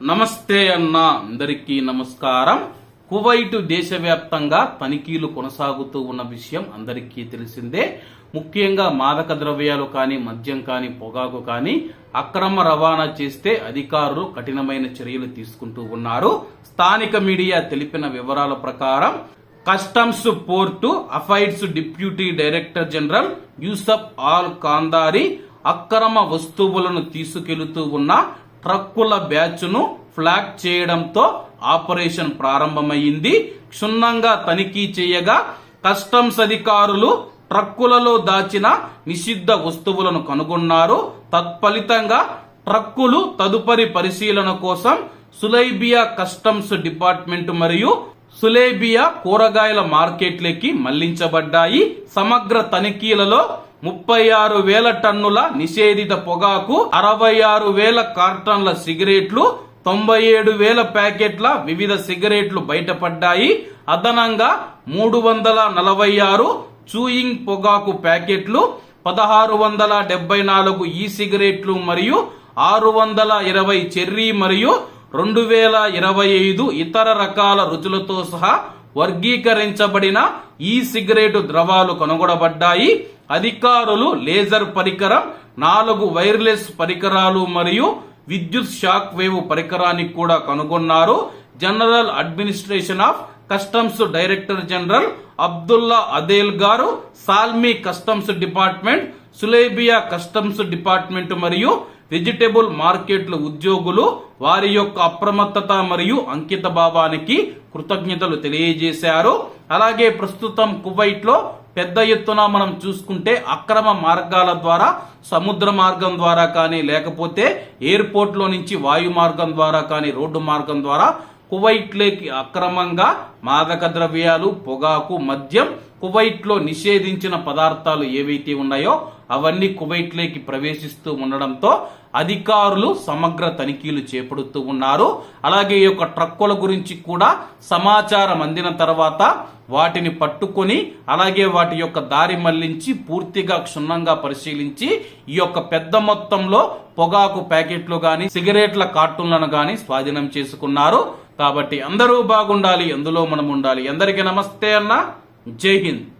నమస్తే అన్న అందరికీ నమస్కారం. కువైట్ దేశవ్యాప్తంగా తనిఖీలు కొనసాగుతూ ఉన్న విషయం అందరికీ తెలిసిందే. ముఖ్యంగా మాదక ద్రవ్యాలు కానీ మద్యం కానీ పొగాకు కానీ అక్రమ రవాణా చేస్తే అధికారులు కఠినమైన చర్యలు తీసుకుంటూ ఉన్నారు. స్థానిక మీడియా తెలిపిన వివరాల ప్రకారం customs port affairs deputy director general Yousef Al Qandari అక్రమ వస్తువులను తీసుకెళ్తూ ఉన్న ట్రక్కుల బ్యాచ్ను ఫ్లాగ్ చేయడంతో ఆపరేషన్ ప్రారంభమైంది క్షుణ్ణంగా తనిఖీ చేయగా కస్టమ్స్ అధికారులు ట్రక్కులలో దాచిన నిషిద్ధ వస్తువులను కనుగొన్నారు. తత్ఫలితంగా ట్రక్కులు తదుపరి పరిశీలన కోసం సులైబియా కస్టమ్స్ డిపార్ట్మెంట్ మరియు సులేబియా కూరగాయల మార్కెట్లకి మళ్ళించబడ్డాయి. సమగ్ర తనిఖీలలో ముప్పై ఆరు వేల టన్నుల నిషేధిత పొగాకు అరవై ఆరు వేల కార్టన్ల సిగరెట్లు తొంభై ఏడు వేల ప్యాకెట్ల వివిధ సిగరెట్లు బయటపడ్డాయి. అదనంగా మూడు వందల నలభై ఆరు చూయింగ్ పొగాకు ప్యాకెట్లు పదహారు వందల డెబ్బై నాలుగు ఈ సిగరెట్లు మరియు ఆరు వందల ఇరవై చెర్రీ మరియు రెండు వేల ఇరవై ఐదు ఇతర రకాల రుచులతో సహా వర్గీకరించబడిన ఈ సిగరెట్ ద్రవాలు కనుగొనబడ్డాయి. అధికారులు లేజర్ పరికరం నాలుగు వైర్లెస్ పరికరాలు మరియు విద్యుత్ షాక్ వేవ్ పరికరాన్ని కూడా కనుగొన్నారు. General administration of customs director general Abdullah Adel గారు Salmi customs department Sulaibiya customs department మరియు వెజిటబుల్ మార్కెట్ల ఉద్యోగులు వారి యొక్క అప్రమత్తత మరియు అంకిత భావానికి కృతజ్ఞతలు తెలియజేశారు. అలాగే ప్రస్తుతం కువైట్లో పెద్ద ఎత్తున మనం చూసుకుంటే అక్రమ మార్గాల ద్వారా సముద్ర మార్గం ద్వారా కానీ లేకపోతే ఎయిర్పోర్ట్లో నుంచి వాయు మార్గం ద్వారా కానీ రోడ్డు మార్గం ద్వారా కువైట్లేకి అక్రమంగా మాదక ద్రవ్యాలు పొగాకు మద్యం కువైట్లో నిషేధించిన పదార్థాలు ఏవైతే ఉన్నాయో అవన్నీ కువైట్లోకి ప్రవేశిస్తూ ఉండడంతో అధికారులు సమగ్ర తనిఖీలు చేపడుతూ ఉన్నారు. అలాగే ఈ యొక్క ట్రక్కుల గురించి కూడా సమాచారం అందిన తర్వాత వాటిని పట్టుకొని అలాగే వాటి యొక్క దారి మళ్ళించి పూర్తిగా క్షుణ్ణంగా పరిశీలించి ఈ యొక్క పెద్ద మొత్తంలో పొగాకు ప్యాకెట్లు గాని సిగరెట్ల కార్టూన్లను గాని స్వాధీనం చేసుకున్నారు. కాబట్టి అందరూ బాగుండాలి అందులో మనం ఉండాలి. అందరికీ నమస్తే అన్న. జై హింద్.